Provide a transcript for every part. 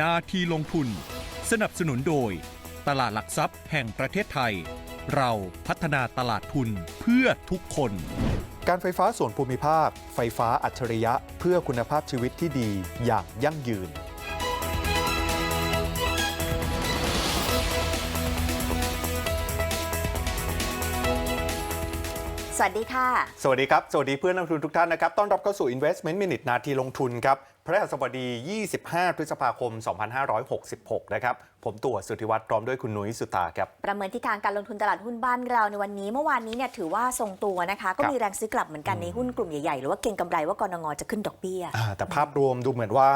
นาทีลงทุน สนับสนุนโดย ตลาดหลักทรัพย์แห่งประเทศไทย เราพัฒนาตลาดทุนเพื่อทุกคน การไฟฟ้าส่วนภูมิภาค ไฟฟ้าอัจฉริยะ เพื่อคุณภาพชีวิตที่ดีอย่างยั่งยืนสวัสดีค่ะ สวัสดีครับ สวัสดีเพื่อนนักลงทุนทุกท่านนะครับ ต้อนรับเข้าสู่ Investment Minute นาทีลงทุนครับ พระหัสบดี 25 พฤษภาคม 2566 นะครับ ผมตัวสุทธิวัฒน์พร้อมด้วยคุณนุ้ยสุตาครับ ประเมินทิศทางการลงทุนตลาดหุ้นบ้านเราในวันนี้ เมื่อวานนี้เนี่ยถือว่าทรงตัวนะคะ ก็ครับมีแรงซื้อกลับเหมือนกันในหุ้นกลุ่มใหญ่ ๆ หรือว่าเก็งกำไรว่ากรงงจะขึ้นดอกเบี้ยอ่าแต่ภาพรวมดูเหมือนว่า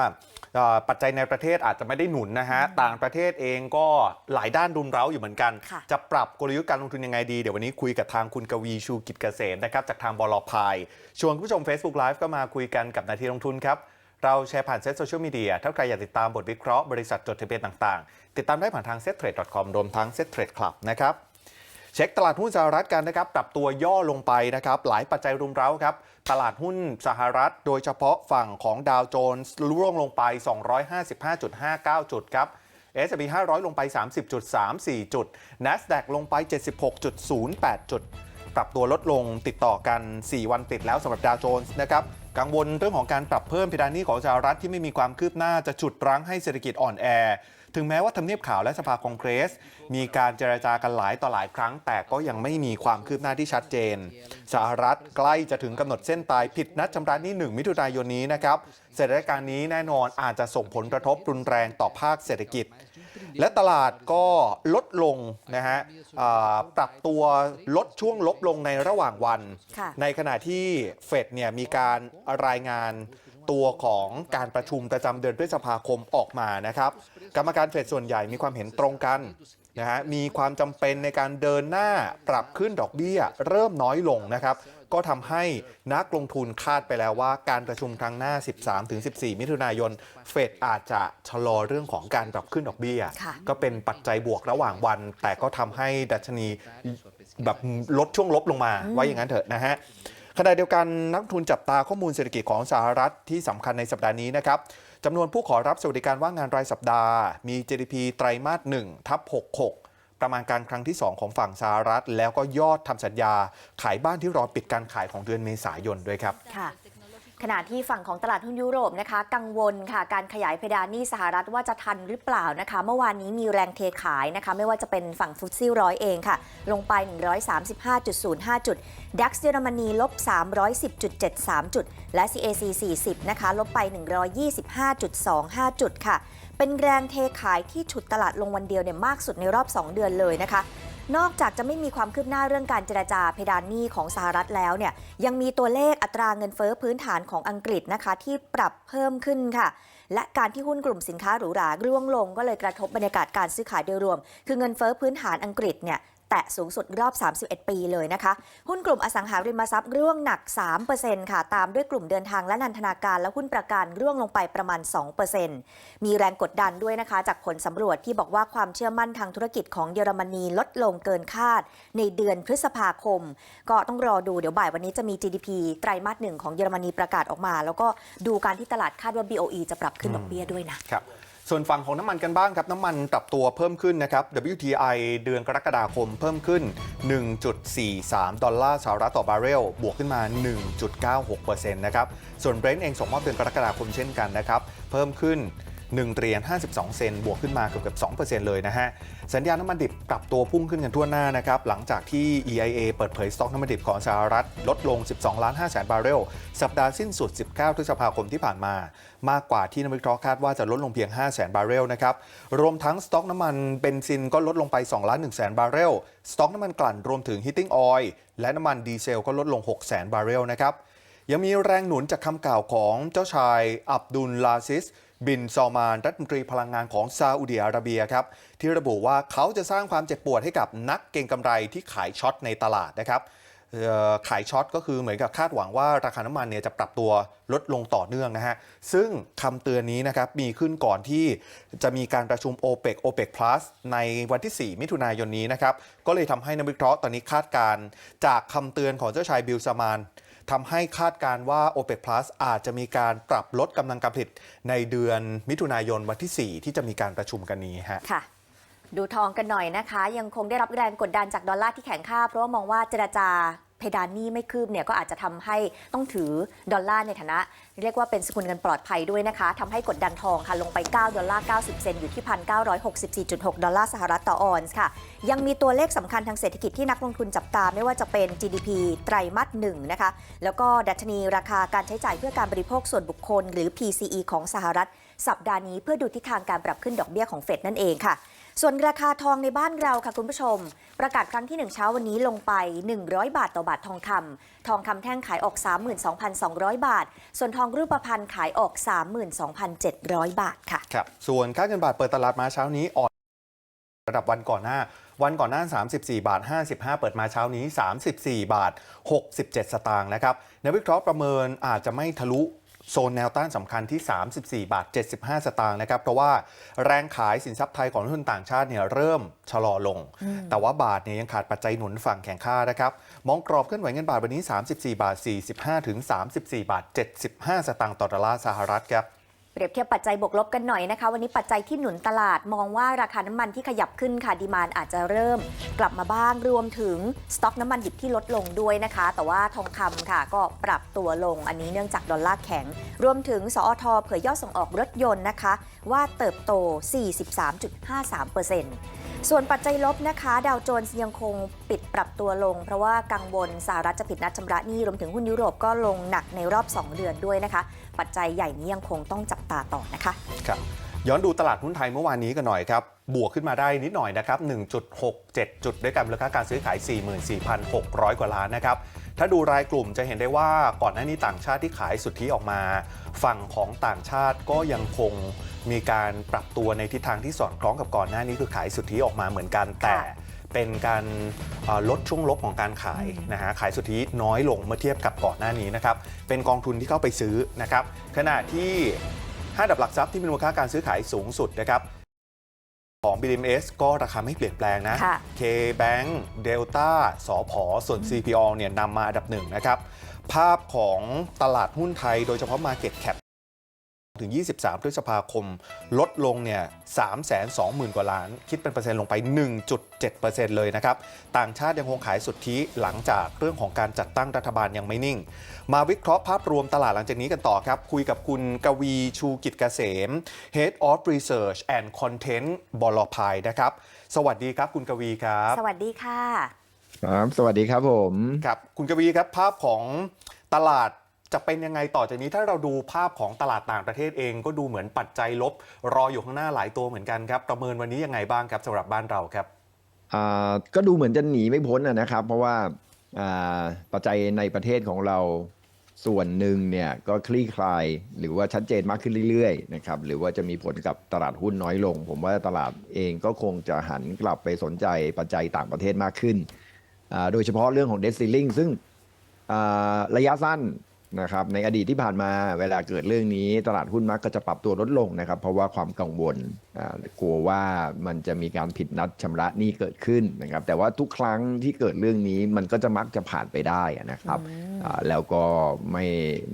เอ่อปัจจัยในประเทศอาจจะไม่ได้หนุนนะฮะ ต่างประเทศเองก็หลายด้านรุมเร้าอยู่เหมือนกันค่ะจะปรับกลยุทธ์การลงทุนยังไงดี เดี๋ยววันนี้คุยกับทางคุณกวีชูกิจเกษมนะครับจากทางบลพายชวนคุณผู้ชม Facebook Live ก็มาคุยกันกับนาทีลงทุนครับ เราแชร์ผ่านเซ็ตโซเชียลมีเดียถ้าใครอยากติดตามบทวิเคราะห์บริษัทจดทะเบียนต่างๆ ติดตามได้ผ่านทาง s e t t r a d e c o m รวมทั้ง s e t t r a d e Club นะครับเช็คตลาดหุ้นสหรัฐกันนะครับ ปรับตัวย่อลงไปนะครับ หลายปัจจัยรุมเร้าครับ ตลาดหุ้นสหรัฐ โดยเฉพาะฝั่งของดาวโจนส์ร่วงลงไป 255.59 จุดครับ S&P 500 ลงไป 30.34 จุด NASDAQ ลงไป 76.08 จุด ปรับตัวลดลงติดต่อกัน 4 วันติดแล้วสำหรับดาวโจนส์นะครับ กังวลเรื่องของการปรับเพิ่มเพดานหนี้ของสหรัฐที่ไม่มีความคืบหน้าจะฉุดรั้งให้เศรษฐกิจอ่อนแอ ถึงแม้ว่าทำเนียบข่าวและสภาคองเกรส มีการเจรจากันหลายต่อหลายครั้ง แต่ก็ยังไม่มีความคืบหน้าที่ชัดเจน สหรัฐใกล้จะถึงกำหนดเส้นตายผิดนัดชำระหนี้1มิถุนายนนี้นะครับสถานการณ์นี้แน่นอนอาจจะส่งผลกระทบรุนแรงต่อภาคเศรษฐกิจ และตลาดก็ลดลงนะฮะอ่าปรับตัวลดช่วงลบลงในระหว่างวันค่ะในขณะที่เฟดเนี่ยมีการรายงาน ตัวของการประชุมประจำเดือนพฤษภาคมออกมานะครับ กรรมการเฟดส่วนใหญ่มีความเห็นตรงกันนะฮะมีความจำเป็นในการเดินหน้าปรับขึ้นดอกเบี้ย เริ่มน้อยลงนะครับ ก็ทำให้นักลงทุนคาดไปแล้วว่าการประชุมครั้งหน้า 13-14 มิถุนายน เฟดอาจจะชะลอเรื่องของการปรับขึ้นดอกเบี้ย ค่ะ ก็เป็นปัจจัยบวกระหว่างวัน แต่ก็ทำให้ดัชนีแบบลดช่วงลบลงมาว่าอย่างนั้นเถอะนะฮะ ขณะเดียวกันนักทุนจับตาข้อมูลเศรษฐกิจของสหรัฐที่สำคัญในสัปดาห์นี้นะครับจำนวนผู้ขอรับสวัสดิการว่างงานรายสัปดาห์ มี GDP ไตรมาส1ทับ66 ประมาณการครั้งที่ 2 ของฝั่งสหรัฐ แล้วก็ยอดทำสัญญา ขายบ้านที่รอปิดการขายของเดือนเมษายนด้วยครับค่ะ ขณะที่ฝั่งของตลาดหุ้นยุโรปนะคะ กังวลค่ะการขยายเพดานหนี้สหรัฐว่าจะทันหรือเปล่านะคะ เมื่อวานนี้มีแรงเทขายนะคะ ไม่ว่าจะเป็นฝั่งฟุตซี่ร้อยเองค่ะ ลงไป 135.05 จุดดัคเยอรมนีลบ 310.73 จุด และ CAC 40 นะคะ ลบไป 125.25 จุดค่ะ เป็นแรงเทขายที่ฉุดตลาดลงวันเดียวเนี่ยมากสุดในรอบ 2 เดือนเลยนะคะ นอกจากจะไม่มีความคืบหน้าเรื่องการเจรจาเพดานหนี้ของสหรัฐแล้วเนี่ยยังมีตัวเลขอัตราเงินเฟ้อพื้นฐานของอังกฤษนะคะ ที่ปรับเพิ่มขึ้นค่ะ และการที่หุ้นกลุ่มสินค้าหรูหราร่วงลง ก็เลยกระทบบรรยากาศการซื้อขายโดยรวม คือเงินเฟ้อพื้นฐานอังกฤษเนี่ย แตะสูงสุดรอบ 31 ปีเลยนะคะ หุ้นกลุ่มอสังหาริมทรัพย์ร่วงหนัก 3%ค่ะ ตามด้วยกลุ่มเดินทางและนันทนาการ และหุ้นประกันร่วงลงไปประมาณ 2%มีแรงกดดันด้วยนะคะ จากผลสำรวจที่บอกว่าความเชื่อมั่นทางธุรกิจของเยอรมนีลดลงเกินคาด ในเดือนพฤษภาคม ก็ต้องรอดูเดี๋ยวบ่ายวันนี้จะมี GDP ไตรมาสหนึ่งของเยอรมนีประกาศออกมา แล้วก็ดูการที่ตลาดคาดว่า BOE จะปรับขึ้นดอกเบี้ยด้วยนะครับ ส่วนฝั่งของน้ำมันกันบ้างครับ น้ำมันปรับตัวเพิ่มขึ้นนะครับ WTI เดือนกรกฎาคมเพิ่มขึ้น 1.43 ดอลลาร์สหรัฐต่อบาร์เรล บวกขึ้นมา 1.96%นะครับ ส่วนเบรนท์เองส่งมอบเดือนกรกฎาคมเช่นกันนะครับ เพิ่มขึ้น 1เหรียญ52 เซนบวกขึ้นมาเกือบๆ2%เลยนะฮะ สัญญาณน้ำมันดิบปรับตัวพุ่งขึ้นกันทั่วหน้านะครับ หลังจากที่ EIA เปิดเผยสต็อกน้ำมันดิบของสหรัฐ ลดลง 12 ล้าน5แสนบาร์เรล สัปดาห์สิ้นสุด 19พฤษภาคมที่ผ่านมา มากกว่าที่นักวิเคราะห์คาดว่าจะลดลงเพียง 5 แสนบาร์เรลนะครับ รวมทั้งสต็อกน้ำมันเบนซินก็ลดลงไป 2 ล้าน1แสนบาร์เรล สต็อกน้ำมันกลั่นรวมถึงฮีตติ้งออยล์และน้ำมันดีเซลก็ลดลง 6 แสนบาร์เรลนะครับยังมีแรงหนุนจากคำกล่าวของเจ้าชายอับดุลลาซิส บินซอมานรัฐมนตรีพลังงานของซาอุดิอาระเบียครับที่ระบุว่าเขาจะสร้างความเจ็บปวดให้กับนักเก็งกำไรที่ขายช็อตในตลาดนะครับขายช็อตก็คือเหมือนกับคาดหวังว่าราคาน้ำมันเนี่ยจะปรับตัวลดลงต่อเนื่องนะฮะ ซึ่งคำเตือนนี้นะครับมีขึ้นก่อนที่จะมีการประชุม o p e c OPEC Plus ในวันที่ 4 มิถุนายนนี้นะครับ ก็เลยทำให้นักวิเคราะห์ตอนนี้คาดการจากคำเตือนของเจ้าชายบิลซามาน ทำให้คาดการว่า OPEC Plus อาจจะมีการปรับลดกำลังการผลิตในเดือนมิถุนายนวันที่ 4 ที่จะมีการประชุมกันนี้ฮะค่ะดูทองกันหน่อยนะคะ ยังคงได้รับแรงกดดันจากดอลลาร์ที่แข็งค่า เพราะว่ามองว่าเจรจา เพดานหนี้ไม่คืบเนี่ยก็อาจจะทำให้ต้องถือดอลลาร์ในฐานะ เรียกว่าเป็นสกุลเงินปลอดภัยด้วยนะคะทำให้กดดันทองค่ะลงไป 9 ดอลลาร์ 90 เซนต์อยู่ที่ 1,964.6 ดอลลาร์สหรัฐต่อออนซ์ค่ะ ยังมีตัวเลขสำคัญทางเศรษฐกิจที่นักลงทุนจับตาไม่ว่าจะเป็น GDP ไตรมาสหนึ่งนะคะแล้วก็ดัชนีราคาการใช้จ่ายเพื่อการบริโภคส่วนบุคคล หรือ PCE ของสหรัฐ สัปดาห์นี้เพื่อดูทิศทางการปรับขึ้นดอกเบี้ยของเฟดนั่นเองค่ะ ส่วนราคาทองในบ้านเราค่ะคุณผู้ชม ประกาศครั้งที่ 1 เช้าวันนี้ลงไป 100 บาทต่อบาททองคำทองคำแท่งขายออก 32,200 บาท ส่วนทองรูปพรรณขายออก 32,700 บาทค่ะครับส่วนค่าเงินบาทเปิดตลาดมาเช้านี้อ่อนระดับวันก่อนหน้า วันก่อนหน้า 34 บาท 55 เปิดมาเช้านี้ 34 บาท 67 สตางค์นะครับนักวิเคราะห์ประเมินอาจจะไม่ทะลุ โซนแนวต้านสำคัญที่ 34 บาท 75 สตางค์นะครับ เพราะว่าแรงขายสินทรัพย์ไทยของนักลงทุนต่างชาติเนี่ยเริ่มชะลอลง แต่ว่าบาทเนี่ยยังขาดปัจจัยหนุนฝั่งแข่งค่านะครับ มองกรอบเคลื่อนไหวเงินบาทวันนี้ 34 บาท 45 ถึง 34 บาท 75 สตางค์ต่อดอลลาร์สหรัฐครับ เปรียบเทียบปัจจัยบวกลบกันหน่อยนะคะ วันนี้ปัจจัยที่หนุนตลาดมองว่าราคาน้ำมันที่ขยับขึ้นค่ะดีมานอาจจะเริ่ม กลับมาบ้างรวมถึงสต็อกน้ำมันดิบที่ลดลงด้วยนะคะ แต่ว่าทองคำค่ะ ก็ปรับตัวลงอันนี้เนื่องจากดอลลาร์แข็ง รวมถึงสอทเผยยอดส่งออกรถยนต์นะคะ ว่าเติบโต 43.53% ส่วนปัจจัยลบนะคะดาวโจนส์ยังคงปิดปรับตัวลง เพราะว่ากังวลสหรัฐจะผิดนัดชำระหนี้รวมถึงหุ้นยุโรปก็ลงหนักในรอบ 2 เดือนด้วยนะคะ ปัจจัยใหญ่นี้ยังคงต้องจับตาต่อนะคะ ครับ ย้อนดูตลาดหุ้นไทยเมื่อวานนี้กันหน่อยครับ บวกขึ้นมาได้นิดหน่อยนะครับ 1.67 จุดด้วยกันมูลค่าการซื้อขาย 44,600 กว่าล้านนะครับ ถ้าดูรายกลุ่มจะเห็นได้ว่าก่อนหน้านี้ต่างชาติที่ขายสุทธิออกมา ฝั่งของต่างชาติก็ยังคงมีการปรับตัวในทิศทางที่สอดคล้องกับก่อนหน้านี้คือขายสุทธิออกมาเหมือนกันแต่เป็นการเอ่อลดช่วงลบของการขายนะฮะขายสุทธิน้อยลงเมื่อเทียบกับก่อนหน้านี้นะครับเป็นกองทุนที่เข้าไปซื้อนะครับขณะที่ ห้าดับหลักทรัพย์ที่มีมูลค่าการซื้อขายสูงสุดนะครับของ BDMs ก็ราคาไม่เปลี่ยนแปลงนะค่ะ K-Bank Delta สอพอส่วน CPO เนี่ยนำมาอันดับหนึ่งนะครับ ภาพของตลาดหุ้นไทยโดยเฉพาะ Market Cap ถึง 23 พฤษภาคม ลดลงเนี่ย 320,000 กว่าล้าน คิดเป็นเปอร์เซ็นต์ลงไป 1.7%เลยนะครับ ต่างชาติยังคงขายสุทธิหลังจากเรื่องของการจัดตั้งรัฐบาลยังไม่นิ่ง มาวิเคราะห์ภาพรวมตลาดหลังจากนี้กันต่อครับ คุยกับคุณกวีชูกิจเกษม Head of Research and Content บลพายนะครับ สวัสดีครับคุณกวีครับ สวัสดีค่ะ ครับ สวัสดีครับผม ครับ คุณกวีครับภาพของตลาด จะเป็นยังไงต่อจากนี้ถ้าเราดูภาพของตลาดต่างประเทศเอง ก็ดูเหมือนปัจจัยลบ รออยู่ข้างหน้าหลายตัวเหมือนกันครับประเมินวันนี้ยังไงบ้างครับสำหรับบ้านเราครับก็ดูเหมือนจะหนีไม่พ้นนะครับ เพราะว่าปัจจัยในประเทศของเราส่วนหนึ่งเนี่ยก็คลี่คลาย หรือว่าชัดเจนมากขึ้นเรื่อยๆนะครับหรือว่าจะมีผลกับตลาดหุ้นน้อยลง ผมว่าตลาดเองก็คงจะหันกลับไปสนใจปัจจัยต่างประเทศมากขึ้น โดยเฉพาะเรื่องของเดซิลลิงซึ่งระยะสั้น นะครับในอดีตที่ผ่านมาเวลาเกิดเรื่องนี้ตลาดหุ้นมักก็จะปรับตัวลดลงนะครับ เพราะว่าความกังวลอ่ากลัวว่ามันจะมีการผิดนัดชำระหนี้เกิดขึ้นนะครับ แต่ว่าทุกครั้งที่เกิดเรื่องนี้มันก็จะมักจะผ่านไปได้นะครับอ่าแล้วก็ไม่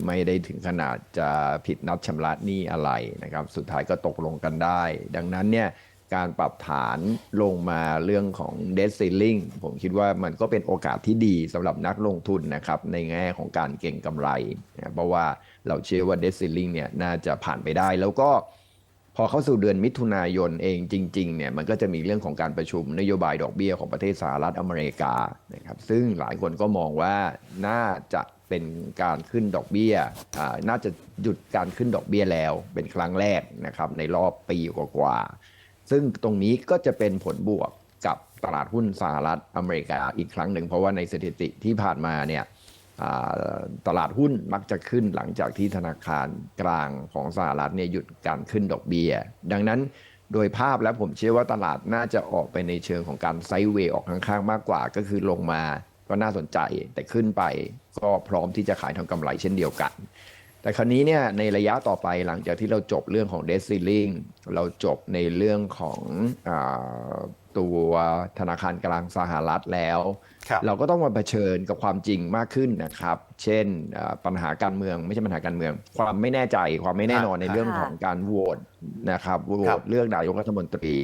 ไม่ได้ถึงขนาดจะผิดนัดชำระหนี้อะไรนะครับ สุดท้ายก็ตกลงกันได้ ดังนั้นเนี่ย การปรับฐานลงมาเรื่องของ debt ceiling ผมคิดว่ามันก็เป็นโอกาสที่ดีสำหรับนักลงทุนนะครับ ในแง่ของการเก็งกำไรนะเพราะว่าเราเชื่อว่า debt ceiling เนี่ยน่าจะผ่านไปได้ แล้วก็พอเข้าสู่เดือนมิถุนายนเองจริงๆเนี่ยมันก็จะมีเรื่องของการประชุมนโยบายดอกเบี้ยของประเทศสหรัฐอเมริกานะครับซึ่งหลายคนก็มองว่าน่าจะเป็นการขึ้นดอกเบี้ยอ่าน่าจะหยุดการขึ้นดอกเบี้ยแล้วเป็นครั้งแรกนะครับในรอบปีกว่าๆ ซึ่งตรงนี้ก็จะเป็นผลบวกกับตลาดหุ้นสหรัฐอเมริกาอีกครั้งหนึ่ง เพราะว่าในสถิติที่ผ่านมาเนี่ยตลาดหุ้นมักจะขึ้นหลังจากที่ธนาคารกลางของสหรัฐเนี่ยหยุดการขึ้นดอกเบีย้ย ดังนั้นโดยภาพแล้วผมเชื่อว่าตลาดน่าจะออกไปในเชิงของการไซด์เวย์ออกข้างๆ มากกว่า ก็คือลงมาก็น่าสนใจแต่ขึ้นไปก็พร้อมที่จะขายทางกำไรเช่นเดียวกัน แต่คราวนี้เนี่ยในระยะต่อไปหลังจากที่เราจบเรื่องของ debt ceiling เราจบในเรื่องของอาตัวธนาคารกลางสหรัฐแล้วครับเราก็ต้องมาเผชิญกับความจริงมากขึ้นนะครับ เช่นเอ่อปัญหาการเมืองไม่ใช่ปัญหาการเมือง ความไม่แน่ใจความไม่แน่นอนครับในเรื่องของการโหวตนะครับโหวครัตบเลือกนายกรัฐมนตรี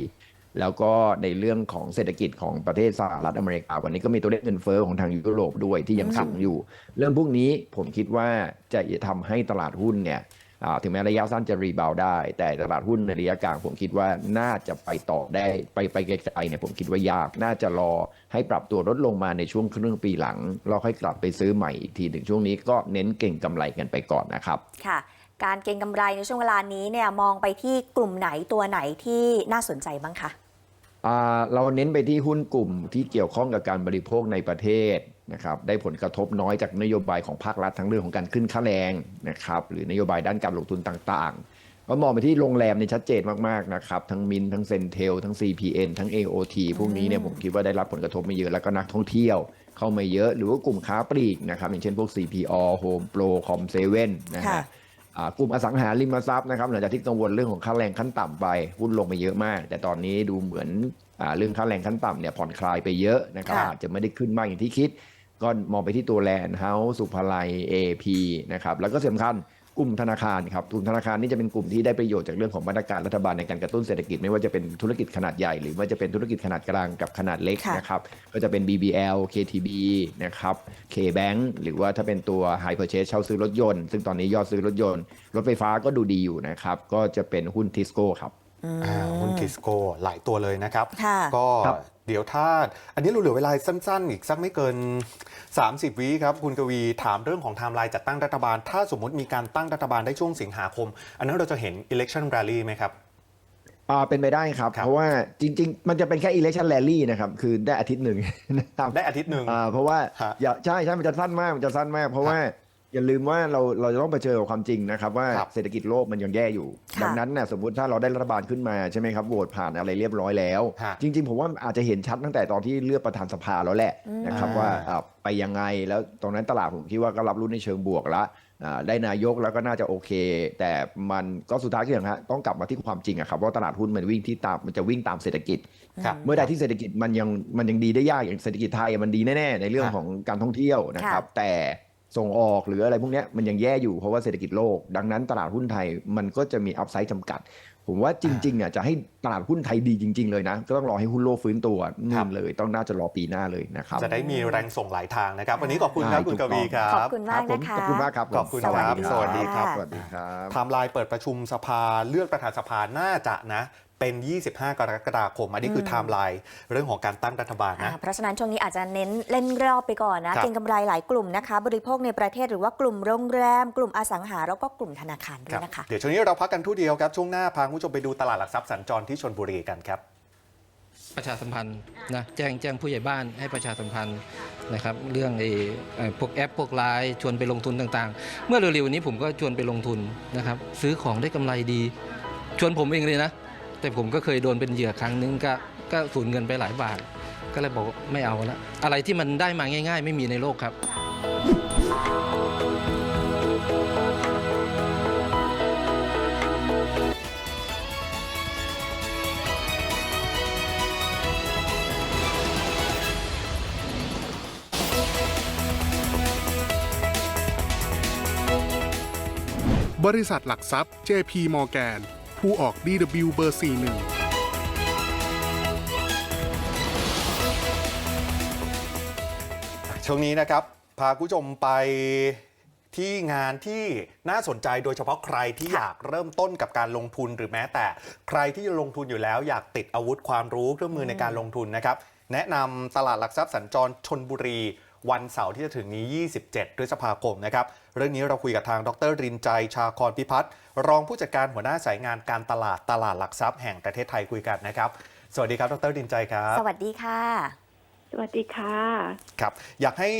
แล้วก็ในเรื่องของเศรษฐกิจของประเทศสหรัฐอเมริกา วันนี้ก็มีตัวเลขเงินเฟ้อของทางยุโรปด้วยที่ยังสูงอยู่ เรื่องพวกนี้ผมคิดว่าจะทำให้ตลาดหุ้นเนี่ยอ่าถึงแม้ระยะสั้นจะรีบาวด์ได้ แต่ตลาดหุ้นในระยะกลางผมคิดว่าน่าจะไปต่อได้ไปไปไกลๆเนี่ยผมคิดว่ายากน่าจะรอให้ปรับตัวลดลงมาในช่วงครึ่งปีหลังเราค่อยกลับไปซื้อใหม่อีกทีหนึ่งช่วงนี้ก็เน้นเก่งกำไรกันไปก่อนนะครับค่ะ การเก็งกำไรในช่วงเวลานี้เนี่ยมองไปที่กลุ่มไหนตัวไหนที่น่าสนใจบ้างคะอ่า เราเน้นไปที่หุ้นกลุ่มที่เกี่ยวข้องกับการบริโภคในประเทศนะครับได้ผลกระทบน้อยจากนโยบายของภาครัฐทั้งเรื่องของการขึ้นค่าแรงนะครับหรือนโยบายด้านการลงทุนต่างๆก็มองไปที่โรงแรมในชัดเจนมากๆนะครับทั้งมินทั้งเซนเทลทั้ง CPN ทั้ง AOT พวกนี้เนี่ยผมคิดว่าได้รับผลกระทบไม่เยอะแล้วก็นักท่องเที่ยวเข้ามาเยอะหรือว่ากลุ่มค้าปลีกนะครับอย่างเช่นพวก CPO Home Pro Com7 นะค่ะฮะ กลุ่มอสังหาริมทรัพย์นะครับหลังจากที่กังวลเรื่องของค่าแรงขั้นต่ำไปหุ้นลงไปเยอะมาก แต่ตอนนี้ดูเหมือนอาเรื่องค่าแรงขั้นต่ำเนี่ยผ่อนคลายไปเยอะนะครับค่ะอาจจะไม่ได้ขึ้นมากอย่างที่คิด ก็มองไปที่ตัวแลนด์เฮาส์สุภาลัย AP นะครับแล้วก็สำคัญ กลุ่มธนาคารครับกลุ่มธนาคารนี่จะเป็นกลุ่มที่ได้ประโยชน์จากเรื่องของมาตรการรัฐบาลในการกระตุ้นเศรษฐกิจไม่ว่าจะเป็นธุรกิจขนาดใหญ่ หรือว่าจะเป็นธุรกิจขนาดกลางกับขนาดเล็กค่ะนะครับก็จะเป็น BBL KTB นะครับ KBank หรือว่าถ้าเป็นตัว High Purchase เช่าซื้อรถยนต์ ซึ่งตอนนี้ยอดซื้อรถยนต์ รถไฟฟ้าก็ดูดีอยู่นะครับก็จะเป็นหุ้นทิสโก้ครับอ่าหุ้นทิสโก้หลายตัวเลยนะครับค่ะก็ครับ เดี๋ยวถ้าอันนี้เราเหลือเวลาสั้น ๆ อีกสักไม่เกิน 30 วิครับ คุณกวีถามเรื่องของไทม์ไลน์จัดตั้งรัฐบาล ถ้าสมมติมีการตั้งรัฐบาลได้ช่วงสิงหาคม อันนั้นเราจะเห็น election rally ไหมครับอ่าเป็นไปได้ครับครับเพราะว่าจริง ๆ มันจะเป็นแค่ election rally นะครับ คือได้อาทิตย์หนึ่งนะครับได้อาทิตย์หนึ่งอ่าเพราะว่าฮะอย่าใช่ใช่มันจะสั้นมากมันจะสั้นมาก เพราะว่า อย่าลืมว่าเราเราจะต้องเผชิญกับความจริงนะครับว่าครับเศรษฐกิจโลกมันยังแย่อยู่ค่ะดังนั้นน่ะสมมติถ้าเราได้รัฐบาลขึ้นมาใช่ไหมครับโหวตผ่านอะไรเรียบร้อยแล้วฮะจริง ๆ ผมว่าอาจจะเห็นชัดตั้งแต่ตอนที่เลือกประธานสภาแล้วแหละนะครับอ่าว่าอ่าไปยังไงแล้วตรงนั้นตลาดผมคิดว่าก็รับรู้ในเชิงบวกละอ่าได้นายกแล้วก็น่าจะโอเค แต่มันก็สุดท้ายก็อย่างฮะต้องกลับมาที่ความจริงอะครับว่าตลาดหุ้นมันวิ่งที่ตามมันจะวิ่งตามเศรษฐกิจครับเมื่อใดที่เศรษฐกิจมันยังมันยังดีได้ยากอย่างเศรษฐกิจไทยอะมันดีแน่ๆในเรื่องครับของการท่องเที่ยวนะครับ แต่ ส่งออกหรืออะไรพวกเนี้ยมันยังแย่อยู่เพราะว่าเศรษฐกิจโลก ดังนั้นตลาดหุ้นไทยมันก็จะมีอัพไซด์จำกัด ผมว่าจริงๆอะจะให้ตลาดหุ้นไทยดีจริง ๆเลยนะ ก็ต้องรอให้หุ้นโลกฟื้นตัวครันู่บนเลย ต้องน่าจะรอปีหน้าเลยนะครับ จะได้มีแรงส่งหลายทางนะครับ วันนี้ขอบคุณครับใช่คุณกวีถูกคต้องรัขอบบคุณมากผมนะคะขอบคุณมากครับผมขอบคุณสวัสครับดีสวัสดีครับสวัสดีครับไทม์ไลน์เปิดประชุมสภาเลือกประธานสภาน่าจะนะ เป็น 25 กรกฎาคม อันนี้คือไทม์ไลน์เรื่องของการตั้งรัฐบาลนะอ่าเพราะฉะนั้นช่วงนี้อาจจะเน้นเล่นรอบไปก่อนนะครับเก็งกำไรหลายกลุ่มนะคะ บริโภคในประเทศหรือว่ากลุ่มโรงแรม กลุ่มอสังหา แล้วก็กลุ่มธนาคารด้วครัยบนะคะ เดี๋ยวช่วงนี้เราพักกันทู่เดียวครับ ช่วงหน้าพาคุณผู้ชมไปดูตลาดหลักทรัพย์สัญจรที่ชนบุรีกันครับ ประชาสัมพันธ์นะแจ้งแจ้งผู้ใหญ่บ้านให้ประชาสัมพันธ์นะครับเรื่องไอ้เอ่อพวกแอปพวกไลน์ชวนไปลงทุนต่างๆ เมื่อเร็วๆนี้ผมก็ชวนไปลงทุนนะครับซื้อของได้กำไรดี ชวนผมเองเลยนะ แต่ผมก็เคยโดนเป็นเหยื่อครั้งนึงก็ก็สูญเงินไปหลายบาท ก็เลยบอกไม่เอาละอะไรที่มันได้มาง่าย ๆ ไม่มีในโลกครับ บริษัทหลักทรัพย์ JP Morgan ผู้ออก DW เบอร์ 41ช่วงนี้นะครับ พาคุณผู้ชมไปที่งานที่น่าสนใจโดยเฉพาะใครที่อยากเริ่มต้นกับการลงทุนหรือแม้แต่ใครที่ลงทุนอยู่แล้ว อยากติดอาวุธความรู้เครื่องมือในการลงทุนนะครับ แนะนำตลาดหลักทรัพย์สัญจรชนบุรี วันเสาร์ที่จะถึงนี้ 27 พฤษภาคมนะครับ เรื่องนี้เราคุยกับทางดรรินใจชาคอนพิพัฒน์รองผู้จัดการหัวหน้าสายงานการตลาดตลาดหลักทรัพย์แห่งประเทศไทยคุยกันนะครับ สวัสดีครับ ดรรินใจครับ สวัสดีค่ะ สวัสดีค่ะ ครับ อยากให้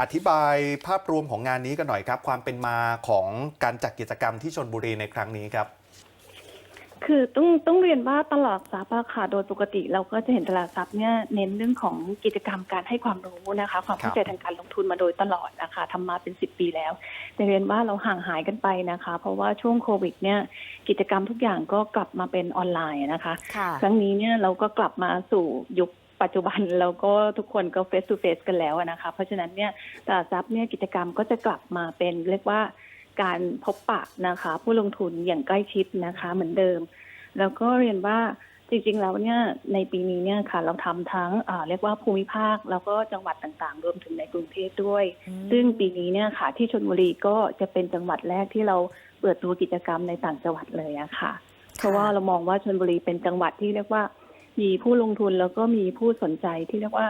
อธิบายภาพรวมของงานนี้กันหน่อยครับ ความเป็นมาของการจัดกิจกรรมที่ชนบุรีในครั้งนี้ครับ คือต้องต้องเรียนว่าตลาดทรัพย์อะค่ะโดยปกติเราก็จะเห็นตลาดทรัพย์เนี่ยเน้นเรื่องของกิจกรรมการให้ความรู้นะคะ ความเข้าใจทางการลงทุนมาโดยตลอดนะคะทำมาเป็นสิบปีแล้ว แต่เรียนว่าเราห่างหายกันไปนะคะ เพราะว่าช่วงโควิดเนี่ยกิจกรรมทุกอย่างก็กลับมาเป็นออนไลน์นะคะค่ะครั้งนี้เนี่ยเราก็กลับมาสู่ยุคปัจจุบันแล้วก็ทุกคนก็ face to face กันแล้วอะนะคะ เพราะฉะนั้นเนี่ยตลาดทรัพย์เนี่ยกิจกรรมก็จะกลับมาเป็นเรียกว่า การพบปะนะคะ ผู้ลงทุนอย่างใกล้ชิดนะคะ เหมือนเดิม แล้วก็เรียนว่าจริงๆ แล้วเนี่ยในปีนี้เนี่ยค่ะ เราทำทั้งอ่าเรียกว่าภูมิภาค แล้วก็จังหวัดต่างๆ รวมถึงในกรุงเทพด้วยอืมซึ่งปีนี้เนี่ยค่ะ ที่ชลบุรีก็จะเป็นจังหวัดแรกที่เราเปิดตัวกิจกรรมในต่างจังหวัดเลยอะค่ะ เพราะว่าเรามองว่าชลบุรีเป็นจังหวัดที่เรียกว่า มีผู้ลงทุนแล้วก็มีผู้สนใจที่เรียกว่า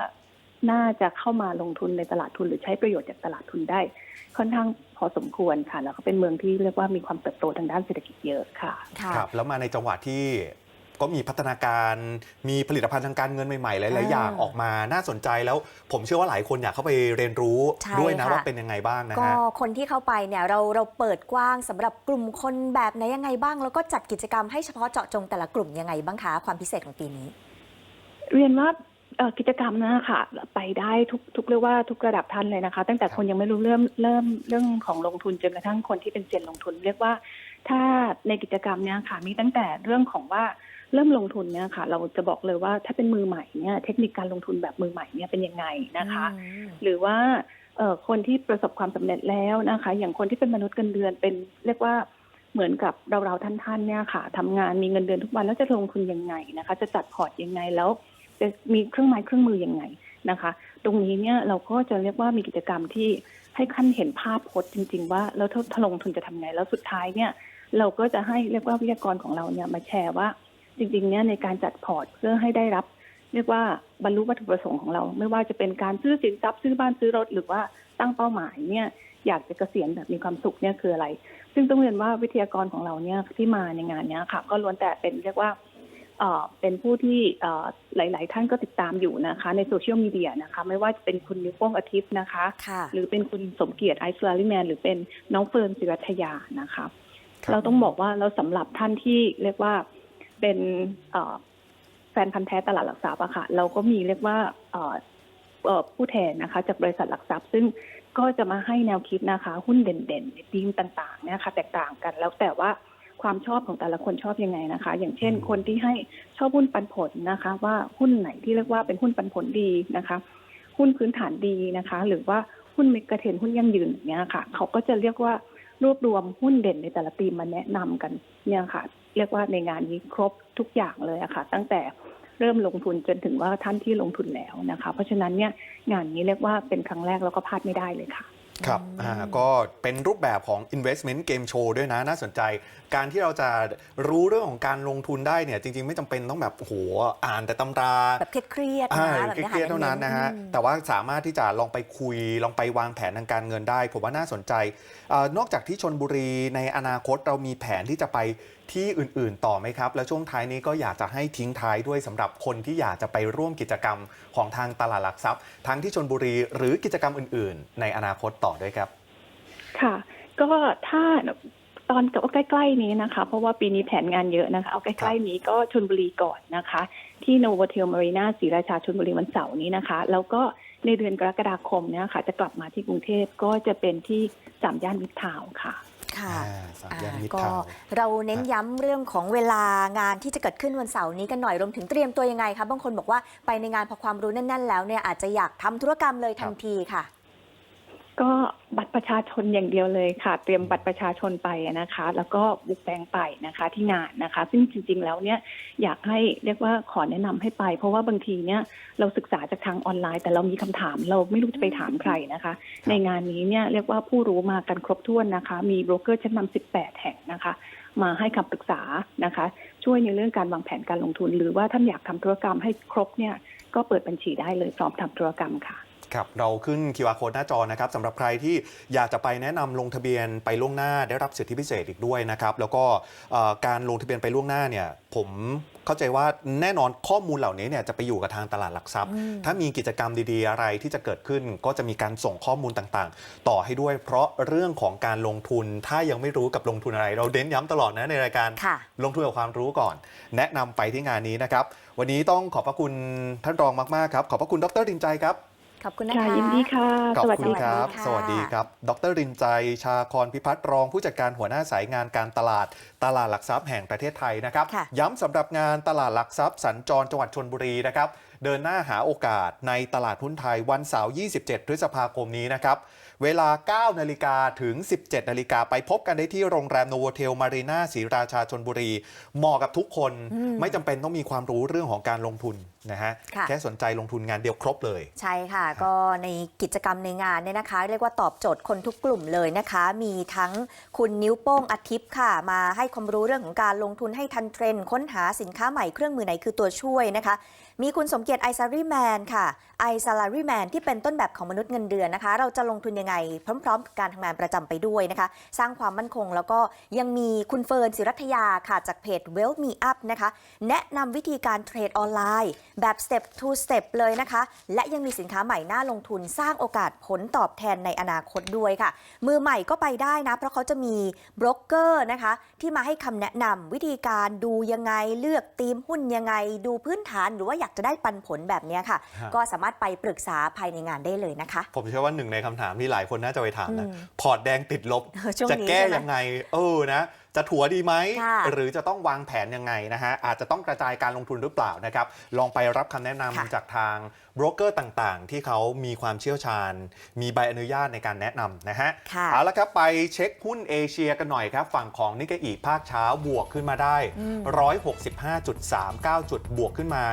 น่าจะเข้ามาลงทุนในตลาดทุนหรือใช้ประโยชน์จากตลาดทุนได้ ค่อนข้าง พอสมควรค่ะ แล้วก็เป็นเมืองที่เรียกว่ามีความเติบโตทางด้านเศรษฐกิจเยอะค่ะ ค่ะ ครับ แล้วมาในจังหวัดที่ก็มีพัฒนาการมีผลิตภัณฑ์ทางการเงินใหม่ๆหลายๆอย่างอ่าออกมาน่าสนใจแล้วผมเชื่อว่าหลายคนอยากเข้าไปเรียนรู้ใช่ด้วยนะค่ะ ว่าเป็นยังไงบ้างนะก็ฮะ คนที่เข้าไปเนี่ยเราเราเปิดกว้างสำหรับกลุ่มคนแบบไหนยังไงบ้าง แล้วก็จัดกิจกรรมให้เฉพาะเจาะจงแต่ละกลุ่มยังไงบ้างคะ ความพิเศษของปีนี้ เรียนว่า เอ่อกิจกรรมนะคะไปได้ทุกทุกเรียกว่าทุกระดับท่านเลยนะคะ ตั้งแต่ครับคนยังไม่รู้เริ่มเริ่มเรื่องของลงทุนจนกระทั่งคนที่เป็นเซียนลงทุน เรียกว่า ถ้าในกิจกรรมเนี้ยค่ะมีตั้งแต่เรื่องของว่าเริ่มลงทุนเนี่ยค่ะ เราจะบอกเลยว่าถ้าเป็นมือใหม่เนี่ยเทคนิคการลงทุนแบบมือใหม่เนี่ยเป็นยังไงนะคะอืมหรือว่าเอ่อคนที่ประสบความสำเร็จแล้วนะคะ อย่างคนที่เป็นมนุษย์เงินเดือนเป็นเรียกว่าเหมือนกับเราเราๆท่านๆเนี่ยค่ะทำงานมีเงินเดือนทุกวันแล้วจะลงทุนยังไงนะคะ จะจัดพอร์ตยังไงแล้ว จะมีเครื่องไม้เครื่องมือยังไงนะคะ ตรงนี้เนี่ยเราก็จะเรียกว่ามีกิจกรรมที่ให้ขั้นเห็นภาพพจน์จริง ๆ ว่าแล้วถ้าลงทุนจะทำไงแล้วสุดท้ายเนี่ย เราก็จะให้เรียกว่าวิทยากรของเราเนี่ยมาแชร์ว่าจริงๆเนี่ยในการจัดพอร์ตเพื่อให้ได้รับ เรียกว่าบรรลุวัตถุประสงค์ของเรา ไม่ว่าจะเป็นการซื้อสินทรัพย์ซื้อบ้านซื้อรถหรือว่าตั้งเป้าหมายเนี่ยอยากจะเกษียณแบบมีความสุขเนี่ยคืออะไร ซึ่งต้องเรียนว่าวิทยากรของเราเนี่ยที่มาในงานเนี้ยค่ะ ก็ล้วนแต่เป็นเรียกว่า เอ่อเป็นผู้ที่เอ่อหลาย ๆ ท่านก็ติดตามอยู่นะคะ ในโซเชียลมีเดียนะคะ ไม่ว่าจะเป็นคุณนิ้วโป้งอาทิตย์นะคะค่ะหรือเป็นคุณสมเกียรติไอซ์ลาลิแมนหรือเป็นน้องเฟิร์นศิรัชยานะคะครับเราต้องบอกว่าเราสำหรับท่านที่เรียกว่าเป็นเอ่อแฟนพันธ์แท้ตลาดหลักทรัพย์อะค่ะ เราก็มีเรียกว่าเอ่อเอ่อผู้แทนนะคะ จากบริษัทหลักทรัพย์ ซึ่งก็จะมาให้แนวคิดนะคะ หุ้นเด่นๆในธีมต่างๆเนี่ยค่ะแตกต่างกันแล้วแต่ว่า ความชอบของแต่ละคนชอบยังไงนะคะ อย่างเช่นอืมคนที่ให้ชอบหุ้นปันผลนะคะ ว่าหุ้นไหนที่เรียกว่าเป็นหุ้นปันผลดีนะคะ หุ้นพื้นฐานดีนะคะ หรือว่าหุ้นเมกะเทรนด์หุ้นยั่งยืนอย่างเงี้ยค่ะ เขาก็จะเรียกว่ารวบรวมหุ้นเด่นในแต่ละปีมาแนะนำกันเนี่ยค่ะ เรียกว่าในงานนี้ครบทุกอย่างเลยอะค่ะ ตั้งแต่เริ่มลงทุนจนถึงว่าท่านที่ลงทุนแล้วนะคะ เพราะฉะนั้นเนี่ยงานนี้เรียกว่าเป็นครั้งแรกแล้วก็พลาดไม่ได้เลยค่ะ ครับอืมอ่าก็เป็นรูปแบบของ investment game show ด้วยนะน่าสนใจ การที่เราจะรู้เรื่องของการลงทุนได้เนี่ยจริง ๆ ไม่จำเป็นต้องแบบโอ้โหอ่านแต่ตำราแบบเครียดๆอ่านะแบบเครียดๆเท่านั้นนะฮะอืมแต่ว่าสามารถที่จะลองไปคุย ลองไปวางแผนทางการเงินได้ ผมว่าน่าสนใจเออนอกจากที่ชนบุรีในอนาคตเรามีแผนที่จะไปที่อื่นๆ ต่อไหมครับ แล้วช่วงท้ายนี้ก็อยากจะให้ทิ้งท้ายด้วยสำหรับคนที่อยากจะไปร่วมกิจกรรมของทางตลาดหลักทรัพย์ ทั้งที่ชนบุรีหรือกิจกรรมอื่น ๆ ในอนาคตต่อด้วยครับ ค่ะ ก็ถ้าตอนกับใกล้ ๆ นี้นะคะ เพราะว่าปีนี้แผนงานเยอะนะคะ เอาใกล้ ๆ นี้ก็ชนบุรีก่อนนะคะ ที่โนโวเทลมารีนาศรีราชาชนบุรีวันเสาร์นี้นะคะ แล้วก็ในเดือนกรกฎาคมเนี่ยค่ะ จะกลับมาที่กรุงเทพก็จะเป็นที่สามย่านมิตรทาวค่ะ ค่ะอ่าสามย่านอ่ามิตรก็ทาวน์เราเน้นย้ำเรื่องของเวลางานที่จะเกิดขึ้นวันเสาร์นี้กันหน่อยรวมถึงเตรียมตัวยังไงคะบางคนบอกว่าไปในงานพอความรู้แน่น ๆ แล้วเนี่ยอาจจะอยากทำธุรกรรมเลยทันทีค่ะ ก็บัตรประชาชนอย่างเดียวเลยค่ะ เตรียมบัตรประชาชนไปนะคะ แล้วก็บุกแบงไปนะคะที่งานนะคะ ซึ่งจริง ๆ แล้วเนี่ยอยากให้เรียกว่าขอแนะนำให้ไป เพราะว่าบางทีเนี่ยเราศึกษาจากทางออนไลน์ แต่เรามีคำถามเราไม่รู้จะไปถามใครนะคะ ในงานนี้เนี่ยเรียกว่าผู้รู้มากันครบถ้วนนะคะ มีโบรกเกอร์ชั้นนำ18 แห่งนะคะ มาให้คำปรึกษานะคะ ช่วยในเรื่องการวางแผนการลงทุน หรือว่าท่านอยากทำธุรกรรมให้ครบเนี่ยก็เปิดบัญชีได้เลยพร้อมทำธุรกรรมค่ะ ครับเราขึ้น QR code หน้าจอนะครับสำหรับใครที่อยากจะไปแนะนำลงทะเบียนไปล่วงหน้าได้รับสิทธิพิเศษอีกด้วยนะครับ แล้วก็เอ่อการลงทะเบียนไปล่วงหน้าเนี่ยผมเข้าใจว่าแน่นอนข้อมูลเหล่านี้เนี่ยจะไปอยู่กับทางตลาดหลักทรัพย์ ถ้ามีกิจกรรมดีๆอะไรที่จะเกิดขึ้น ก็จะมีการส่งข้อมูลต่างๆ ต่อให้ด้วย เพราะเรื่องของการลงทุนถ้ายังไม่รู้กับลงทุนอะไร เราเน้นย้ำตลอดนะในรายการค่ะลงทุนกับความรู้ก่อน แนะนำไปที่งานนี้นะครับ วันนี้ต้องขอบพระคุณท่านรองมากๆครับขอบพระคุณดรดินใจครับ ขอบคุณนะค่ะคะยินดีค่ะ ขอบสวัสคุดีณคค่ะรับค่ะสวัสดีครับ ดรรินใจ ชาคอนพิพัฒน์รองผู้จัดการหัวหน้าสายงานการตลาดตลาดหลักทรัพย์แห่งประเทศไทยนะครับค่ะย้ำสำหรับงานตลาดหลักทรัพย์สัญจรจังหวัดชนบุรีนะครับเดินหน้าหาโอกาสในตลาดหุ้นไทยวันเสาร์ 27 พฤษภาคมนี้นะครับเวลา 9 นาฬิกาถึง 17 นาฬิกาไปพบกันได้ที่โรงแรมโนโวเทลมารีนาศรีราชาชนบุรี เหมาะกับทุกคนอืมไม่จำเป็นต้องมีความรู้เรื่องของการลงทุนนะฮะค่ะแค่สนใจลงทุนงานเดียวครบเลย ใช่ค่ะ ก็ในกิจกรรมในงานเนี่ยนะคะ เรียกว่าตอบโจทย์คนทุกกลุ่มเลยนะคะ มีทั้งคุณนิ้วโป้งอาทิตย์ค่ะมาให้ความรู้เรื่องของการลงทุนให้ทันเทรนด์ค้นหาสินค้าใหม่เครื่องมือไหนคือตัวช่วยนะคะ มีคุณสมเกียรติไอซารีแมนค่ะไอซาลารีแมนที่เป็นต้นแบบของมนุษย์เงินเดือนนะคะ เราจะลงทุนยังไงพร้อมๆกับการทำงานประจำไปด้วยนะคะ สร้างความมั่นคงแล้วก็ยังมีคุณเฟิร์นศิรัทยาค่ะจากเพจ Well Me Up นะคะ แนะนำวิธีการเทรดออนไลน์ แบบ step to step เลยนะคะ และยังมีสินค้าใหม่น่าลงทุนสร้างโอกาสผลตอบแทนในอนาคตด้วยค่ะ มือใหม่ก็ไปได้นะ เพราะเขาจะมีบรกเกอร์นะคะที่มาให้คำแนะนำวิธีการดูยังไงเลือกธีมหุ้นยังไง ดูพื้นฐานหรือว่าอยากจะได้ปันผลแบบเนี้ยค่ะฮะก็สามารถไปปรึกษาภายในงานได้เลยนะคะ ผมเชื่อว่าหนึ่งในคำถามที่หลายคนน่าจะไปถามนะอืมพอร์ตแดงติดลบเออช่วงจะนี้แก้ใช่ไหมยังไง เออนะจะถัวดีไหมค่ะหรือจะต้องวางแผนยังไงนะฮะอาจจะต้องกระจายการลงทุนหรือเปล่านะครับ ลองไปรับคำแนะนำค่ะจากทางโบรกเกอร์ต่างๆ ที่เขามีความเชี่ยวชาญ มีใบอนุญาตในการแนะนำนะฮะค่ะเอาละครับไปเช็คหุ้นเอเชียกันหน่อยครับ ฝั่งของนิกเกอีภาคเช้าบวกขึ้นมาได้ 165.39 จุดบวกขึ้นมา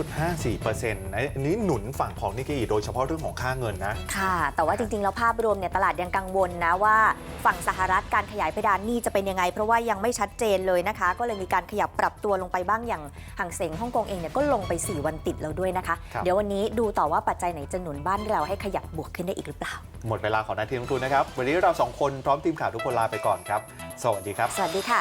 0.54%อันนี้หนุนฝั่งของนิกเกอีโดยเฉพาะเรื่องของค่าเงินนะ ค่ะ แต่ว่าจริงๆ แล้วภาพรวมเนี่ยตลาดยังกังวลนะว่าฝั่งสหรัฐการขยายเพดานหนี้จะเป็นยังไง เพราะว่ายังไม่ชัดเจนเลยนะคะ ก็เลยมีการขยับปรับตัวลงไปบ้างอย่างห่างเสงฮ่องกงเองเนี่ยก็ลงไป 4 วันติดแล้วด้วยนะคะครับเดี๋ยววันนี้ดูต่อว่าปัจจัยไหนจะหนุนบ้านเราให้ขยับบวกขึ้นได้อีกหรือเปล่า หมดเวลาของนาทีลงทุนนะครับ วันนี้เราสองคนพร้อมทีมข่าวทุกคนลาไปก่อนครับ สวัสดีครับ สวัสดีค่ะ